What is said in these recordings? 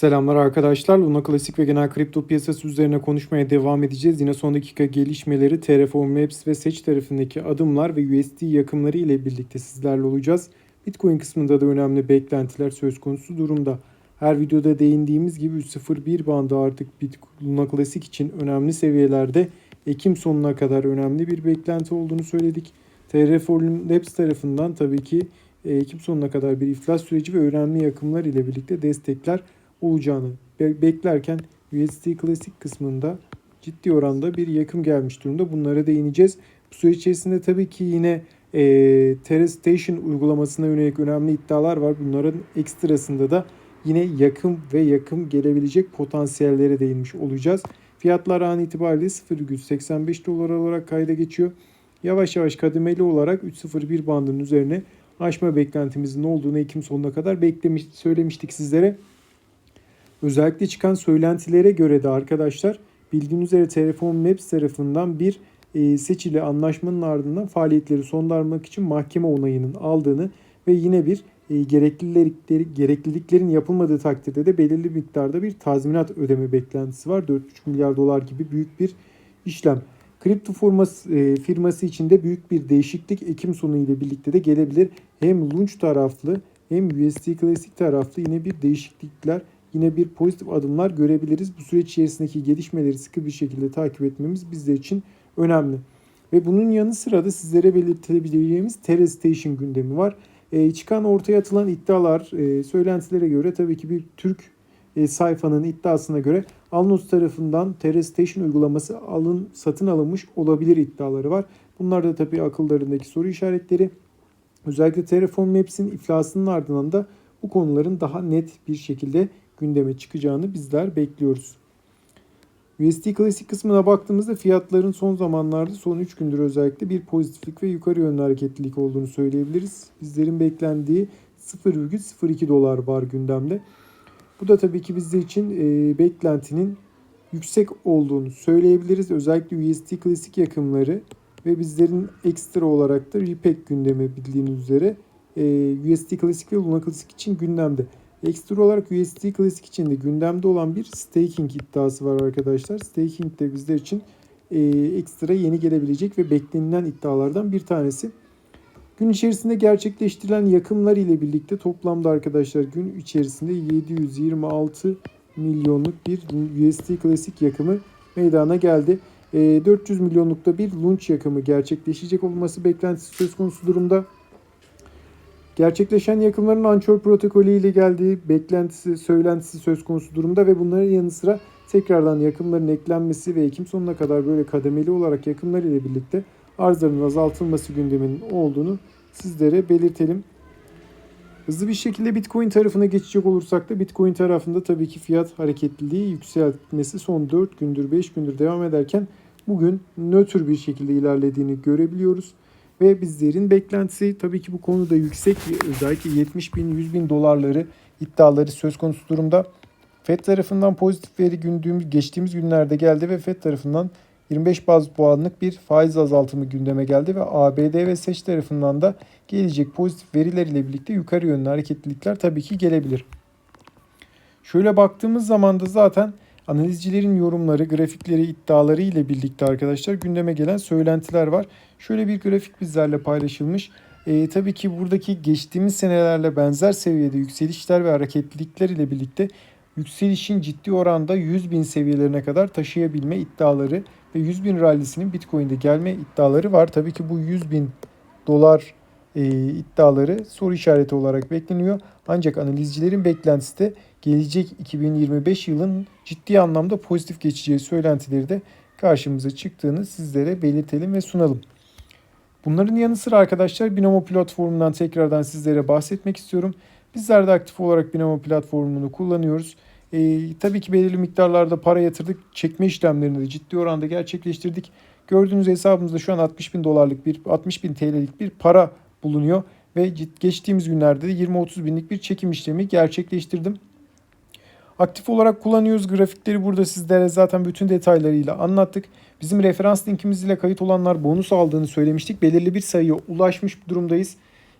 Selamlar arkadaşlar. Luna Klasik ve genel kripto piyasası üzerine konuşmaya devam edeceğiz. Yine son dakika gelişmeleri, Terraform Labs ve Seç tarafındaki adımlar ve USD yakımları ile birlikte sizlerle olacağız. Bitcoin kısmında da önemli beklentiler söz konusu durumda. Her videoda değindiğimiz gibi 3.01 bandı artık Luna Klasik için önemli seviyelerde Ekim sonuna kadar önemli bir beklenti olduğunu söyledik. Terraform Labs tarafından tabii ki e, Ekim sonuna kadar bir iflas süreci ve önemli yakımlar ile birlikte destekler olacağını be- beklerken USD Klasik kısmında ciddi oranda bir yakım gelmiş durumda. Bunlara değineceğiz. Bu süreç içerisinde tabii ki yine e, Terra Station uygulamasına yönelik önemli iddialar var. Bunların ekstrasında da yine yakım ve yakım gelebilecek potansiyellere değinmiş olacağız. Fiyatlar an itibariyle 0,85 dolar olarak kayda geçiyor. Yavaş yavaş kademeli olarak 3.01 bandının üzerine aşma beklentimizin olduğunu Ekim sonuna kadar beklemiş, söylemiştik sizlere. Özellikle çıkan söylentilere göre de arkadaşlar bildiğiniz üzere Terraform Labs tarafından bir e, seçili anlaşmanın ardından faaliyetleri sonlanmak için mahkeme onayının aldığını ve yine bir e, gereklilikleri, gerekliliklerin yapılmadığı takdirde de belirli miktarda bir tazminat ödeme beklentisi var. 4,5 milyar dolar gibi büyük bir işlem. Kripto firması, e, firması içinde büyük bir değişiklik Ekim sonu ile birlikte de gelebilir. Hem Launch taraflı hem USD Classic taraflı yine bir değişiklikler yine bir pozitif adımlar görebiliriz. Bu süreç içerisindeki gelişmeleri sıkı bir şekilde takip etmemiz bizler için önemli. Ve bunun yanı sıra da sizlere belirtebileceğimiz Terra Station gündemi var. E, çıkan ortaya atılan iddialar, e, söylentilere göre tabii ki bir Türk e, sayfanın iddiasına göre Alnos tarafından Terra Station uygulaması alın satın alınmış olabilir iddiaları var. Bunlar da tabii akıllarındaki soru işaretleri. Özellikle Terraform Maps'in iflasının ardından da bu konuların daha net bir şekilde gündeme çıkacağını bizler bekliyoruz. USD klasik kısmına baktığımızda fiyatların son zamanlarda son 3 gündür özellikle bir pozitiflik ve yukarı yönlü hareketlilik olduğunu söyleyebiliriz. Bizlerin beklendiği 0,02 dolar var gündemde. Bu da tabii ki bizler için e, beklentinin yüksek olduğunu söyleyebiliriz. Özellikle USD klasik yakımları ve bizlerin ekstra olarak da Repack gündemi bildiğiniz üzere e, USD klasik ve Luna klasik için gündemde. Ekstra olarak USD klasik için de gündemde olan bir staking iddiası var arkadaşlar. Staking de bizler için e, ekstra yeni gelebilecek ve beklenilen iddialardan bir tanesi. Gün içerisinde gerçekleştirilen yakımlar ile birlikte toplamda arkadaşlar gün içerisinde 726 milyonluk bir USD klasik yakımı meydana geldi. E, 400 milyonlukta bir launch yakımı gerçekleşecek olması beklentisi söz konusu durumda. Gerçekleşen yakımların Anchor protokolü ile geldiği beklentisi, söylentisi söz konusu durumda ve bunların yanı sıra tekrardan yakımların eklenmesi ve Ekim sonuna kadar böyle kademeli olarak yakımlar ile birlikte arzların azaltılması gündeminin olduğunu sizlere belirtelim. Hızlı bir şekilde Bitcoin tarafına geçecek olursak da Bitcoin tarafında tabii ki fiyat hareketliliği yükseltmesi son 4 gündür 5 gündür devam ederken bugün nötr bir şekilde ilerlediğini görebiliyoruz. Ve bizlerin beklentisi tabii ki bu konuda yüksek özellikle 70 bin 100 bin dolarları iddiaları söz konusu durumda. FED tarafından pozitif veri gündüğümüz, geçtiğimiz günlerde geldi ve FED tarafından 25 baz puanlık bir faiz azaltımı gündeme geldi ve ABD ve SEC tarafından da gelecek pozitif veriler ile birlikte yukarı yönlü hareketlilikler tabii ki gelebilir. Şöyle baktığımız zaman da zaten analizcilerin yorumları, grafikleri, iddiaları ile birlikte arkadaşlar gündeme gelen söylentiler var. Şöyle bir grafik bizlerle paylaşılmış. E, tabii ki buradaki geçtiğimiz senelerle benzer seviyede yükselişler ve hareketlilikler ile birlikte yükselişin ciddi oranda 100 bin seviyelerine kadar taşıyabilme iddiaları ve 100 bin rallisinin Bitcoin'de gelme iddiaları var. Tabii ki bu 100 bin dolar e, iddiaları soru işareti olarak bekleniyor. Ancak analizcilerin beklentisi de gelecek 2025 yılın ciddi anlamda pozitif geçeceği söylentileri de karşımıza çıktığını sizlere belirtelim ve sunalım. Bunların yanı sıra arkadaşlar Binomo platformundan tekrardan sizlere bahsetmek istiyorum. Bizler de aktif olarak Binomo platformunu kullanıyoruz. Ee, tabii ki belirli miktarlarda para yatırdık. Çekme işlemlerini de ciddi oranda gerçekleştirdik. Gördüğünüz hesabımızda şu an 60 bin dolarlık bir 60 bin TL'lik bir para bulunuyor. Ve geçtiğimiz günlerde de 20-30 binlik bir çekim işlemi gerçekleştirdim. Aktif olarak kullanıyoruz. Grafikleri burada sizlere zaten bütün detaylarıyla anlattık. Bizim referans linkimiz ile kayıt olanlar bonus aldığını söylemiştik. Belirli bir sayıya ulaşmış durumdayız.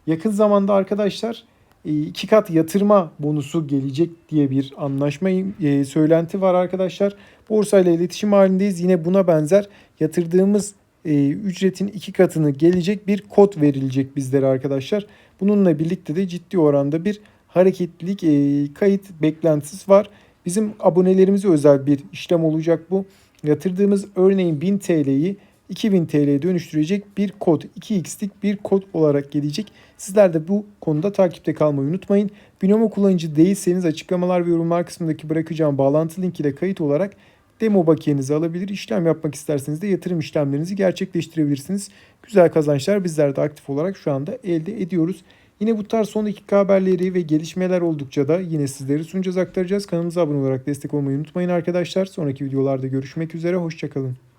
Yakın zamanda arkadaşlar e, iki kat yatırma bonusu gelecek diye bir anlaşma e, söylenti var arkadaşlar. Borsayla iletişim halindeyiz. Yine buna benzer yatırdığımız e, ücretin iki katını gelecek bir kod verilecek bizlere arkadaşlar. Bununla birlikte de ciddi oranda bir hareketlilik e, kayıt beklentisi var. Bizim abonelerimize özel bir işlem olacak bu. Yatırdığımız örneğin 1000 TL'yi 2000 TL'ye dönüştürecek bir kod 2x'lik bir kod olarak gelecek. Sizler de bu konuda takipte kalmayı unutmayın. Binomo kullanıcı değilseniz açıklamalar ve yorumlar kısmındaki bırakacağım bağlantı linki ile kayıt olarak demo bakiyenizi alabilir. İşlem yapmak isterseniz de yatırım işlemlerinizi gerçekleştirebilirsiniz. Güzel kazançlar bizler de aktif olarak şu anda elde ediyoruz. Yine bu tarz son dakika haberleri ve gelişmeler oldukça da yine sizleri sunacağız aktaracağız. Kanalımıza abone olarak destek olmayı unutmayın arkadaşlar. Sonraki videolarda görüşmek üzere. Hoşçakalın.